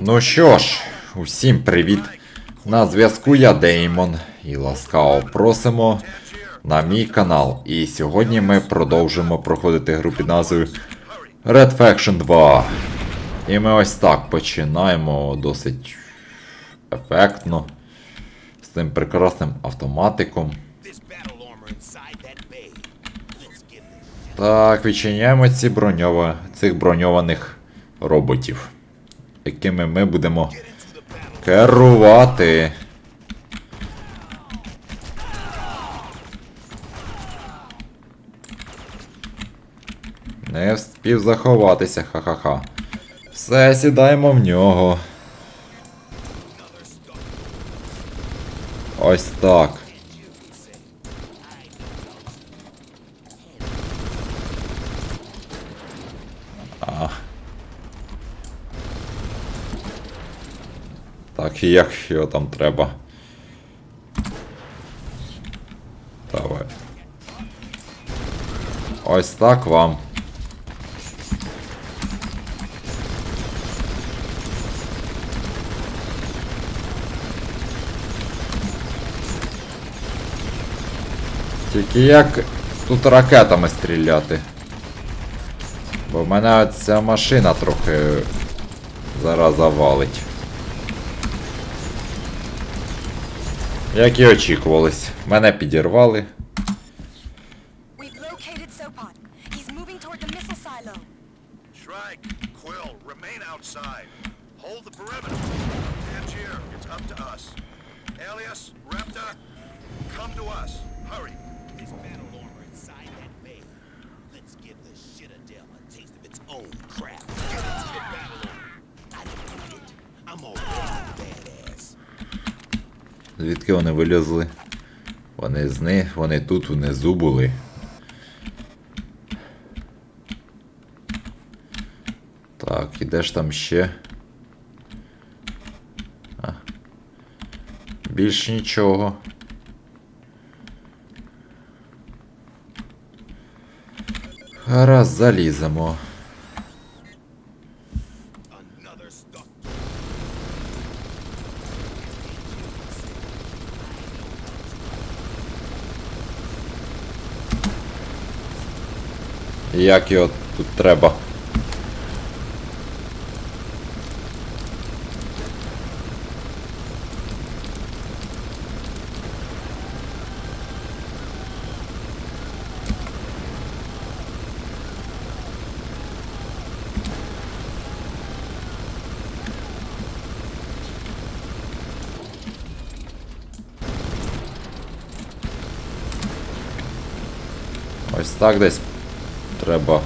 Ну що ж, усім привіт. На зв'язку я Деймон і ласкаво просимо на мій канал. І сьогодні ми продовжимо проходити гру під назвою Red Faction 2. І ми ось так починаємо досить ефектно. З цим прекрасним автоматиком. Так, відчиняємо ці броньова... цих броньованих роботів, якими ми будемо керувати. Не вспів заховатися, ха-ха-ха. Все, сідаємо в нього. Ось так. Так, і як його там треба. Давай. Ось так вам. Тільки як тут ракетами стріляти? Бо в мене ця машина трохи зараз завалить. Up to us. Alias, Repta, come to us. Звідки вони вилізли? Вони з них, вони тут внизу були. Так, і де ж там ще? А. Більш нічого. Гаразд, заліземо. Як його тут треба? Ось так десь треба.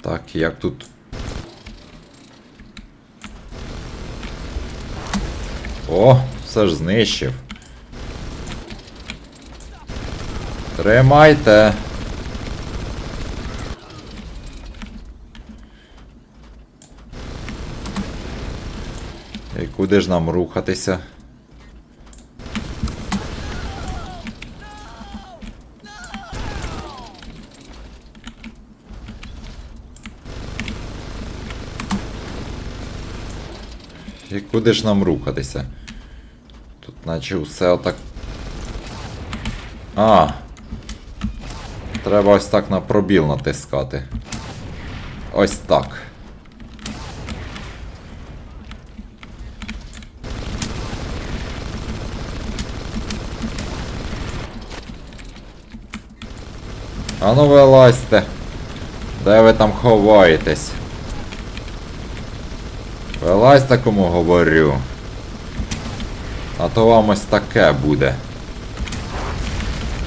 Так, як тут. О, все ж знищив. Тримайте. І куди ж нам рухатися? Куди ж нам рухатися? Тут наче все отак. А. Треба ось так на пробіл натискати. Ось так. А ну вилазьте. Де ви там ховаєтесь? Вилазьте, кому говорю. А то вам ось таке буде.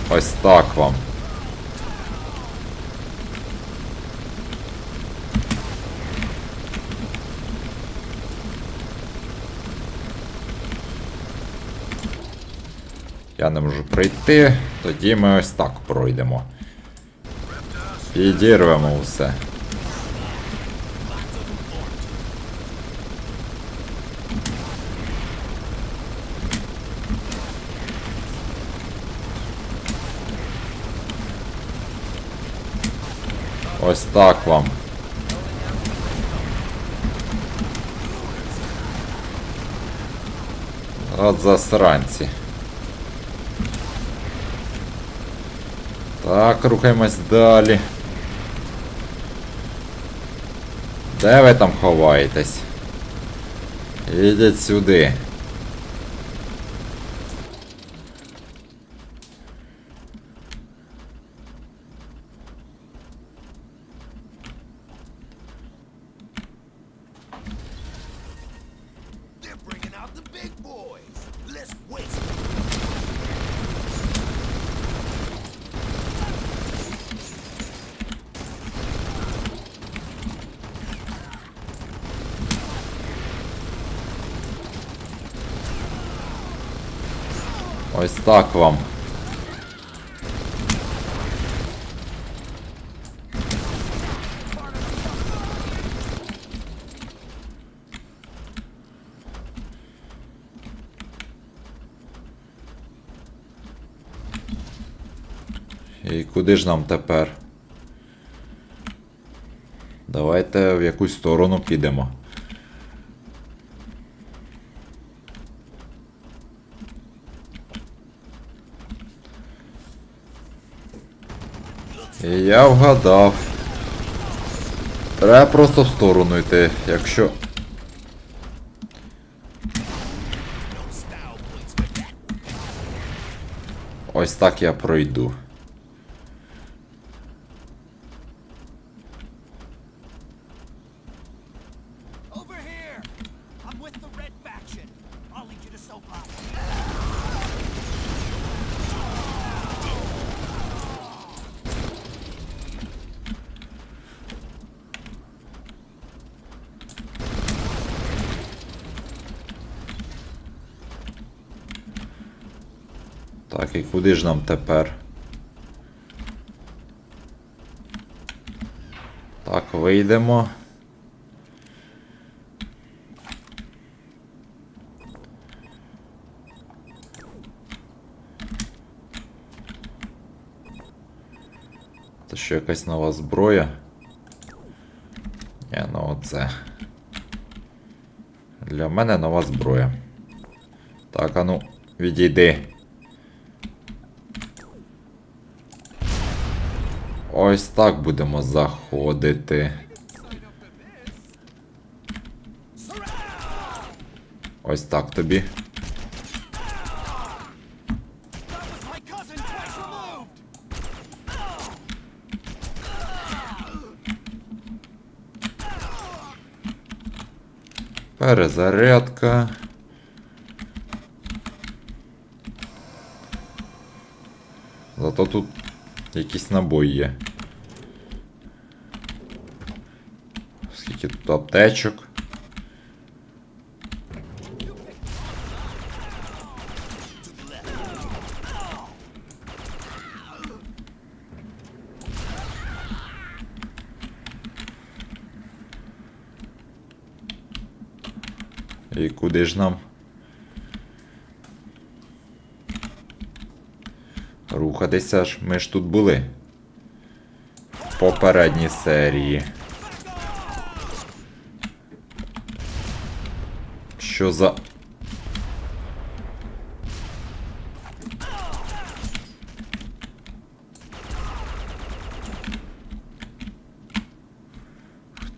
Ось так вам. Я не можу прийти, тоді ми ось так пройдемо. Підірвемо усе. Ось так вам. От засранці. Так, рухаємось далі. Де ви там ховаєтесь? Ідіть сюди. Ось так вам. І куди ж нам тепер? Давайте в якусь сторону підемо. Я вгадав. Треба просто в сторону йти, якщо. Ось так я пройду. Over here. I'm with the red faction. I'll lead you to Sopot. Так, і куди ж нам тепер? Так, вийдемо. Це що якась нова зброя? Ні, ну оце. Для мене нова зброя. Так, а ну, відійди. Ось так будемо заходити. Ось так тобі. Перезарядка. Зато тут якісь набої є. Скільки тут аптечок. І куди ж нам? Рухатися ж, ми ж тут були. В попередній серії. Що за.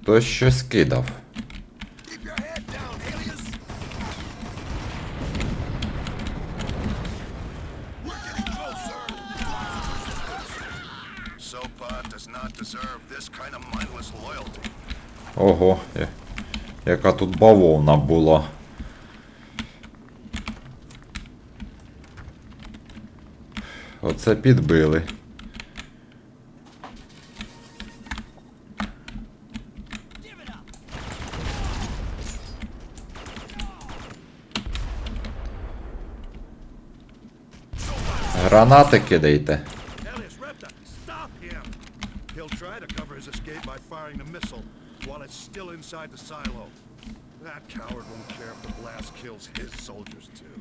Хтось щось кидав. Ого, яка тут бавовна була. Still inside the silo. That coward won't care if the blast kills his soldiers too.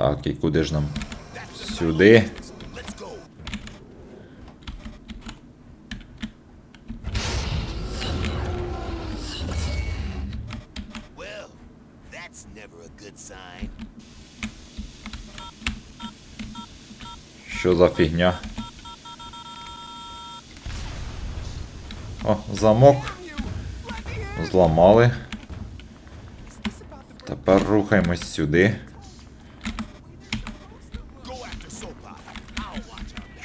Так, і куди ж нам? Сюди. Що за фігня? О, замок. Зламали. Тепер рухаємось сюди.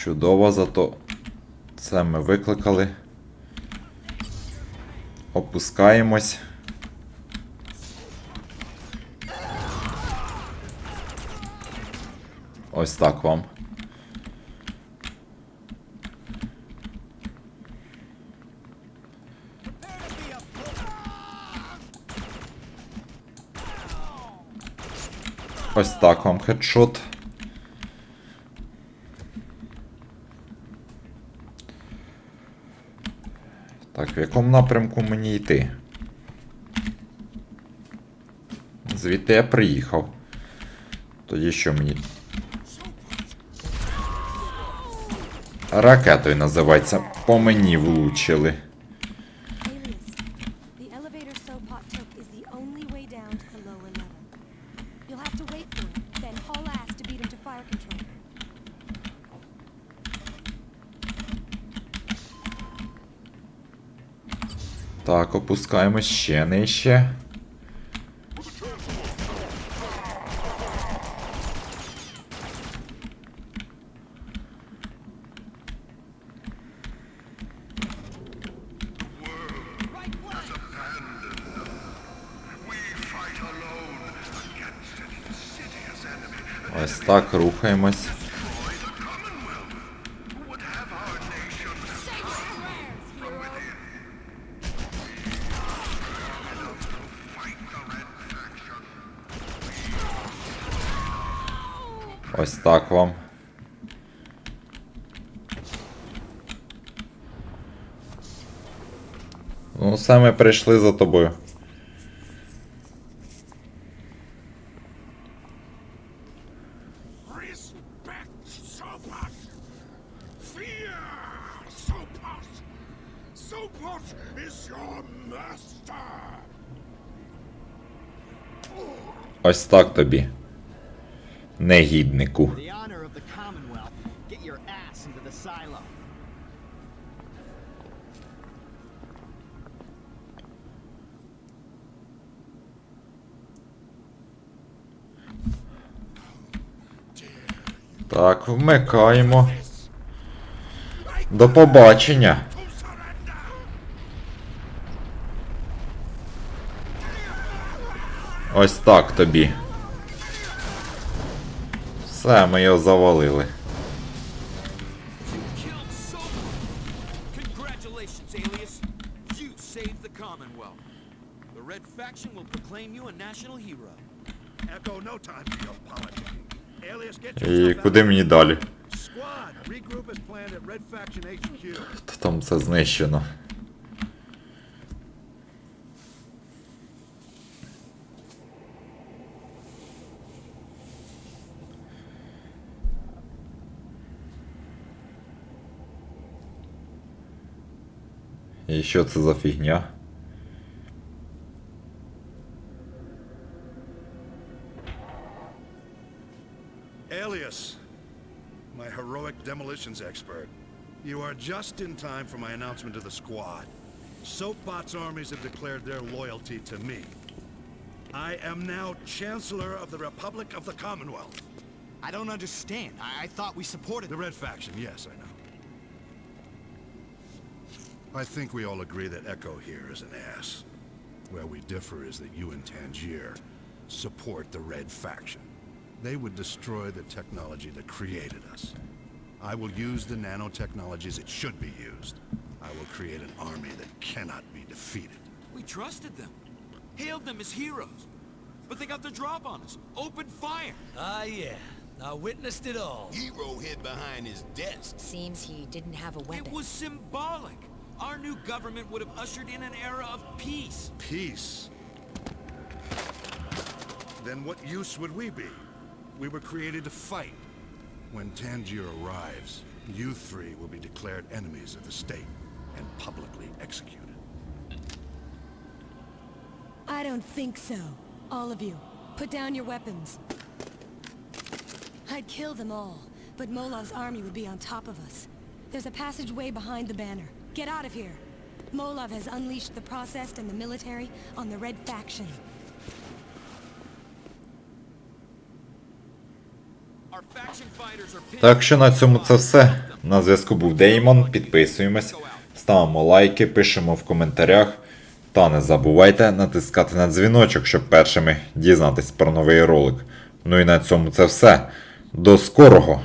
Чудово, зато це ми викликали. Опускаємось. Ось так вам. Ось так вам хедшот. Так, в якому напрямку мені йти? Звідти я приїхав. Тоді що мені? Ракетою називається. По мені влучили. Так, опускаємось ще нижче. Ось так рухаємось. Так вам. Ну, саме прийшли за тобою. Ось так тобі. Негіднику. Ass into the silo. Так, вмикаємо. До побачення. Ось так тобі. Все, ми його завалили. Congratulations, Alias. You saved the Commonwealth. The Red Faction will proclaim you a national hero. Echo, no time for your politicking. Alias, get І куди мені далі? Squad, regroup as planned at Red Faction HQ. Та Там все знищено. І що це за фігня? Alias, my heroic demolitions expert. You are just in time for my announcement to the squad. Soapbot's armies have declared their loyalty to me. I am now Chancellor of the Republic of the Commonwealth. I don't understand. I, I thought we supported The Red Faction, yes, I know. I think we all agree that Echo here is an ass. Where we differ is that you and Tangier support the Red Faction. They would destroy the technology that created us. I will use the nanotechnology as it should be used. I will create an army that cannot be defeated. We trusted them, hailed them as heroes. But they got the drop on us. Opened fire. Ah, yeah. I witnessed it all. Hero hid behind his desk. Seems he didn't have a weapon. It was symbolic. Our new government would have ushered in an era of peace. Peace. Then what use would we be? We were created to fight. When Tangier arrives, you three will be declared enemies of the state and publicly executed. I don't think so. All of you, put down your weapons. I'd kill them all, but Molav's army would be on top of us. There's a passageway behind the banner. Get out of here. Molav has unleashed the processed and the military on the Red Faction. Так що на цьому це все. На зв'язку був Деймон. Підписуємось, ставимо лайки, пишемо в коментарях. Та не забувайте натискати на дзвіночок, щоб першими дізнатись про новий ролик. Ну і на цьому це все. До скорого!